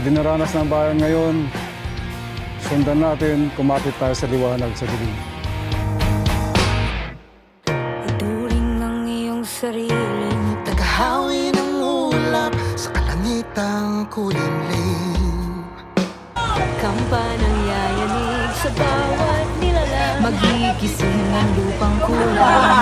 dinaranas ng bayan ngayon, sundan natin, kumapit tayo sa liwanag sa dilim. Ituring ang iyong sarili, Tagahawi ng ulap sa kalangitang kulimlim Kampanang yayanig sa bawat nilalang Magigising ang lupang kulang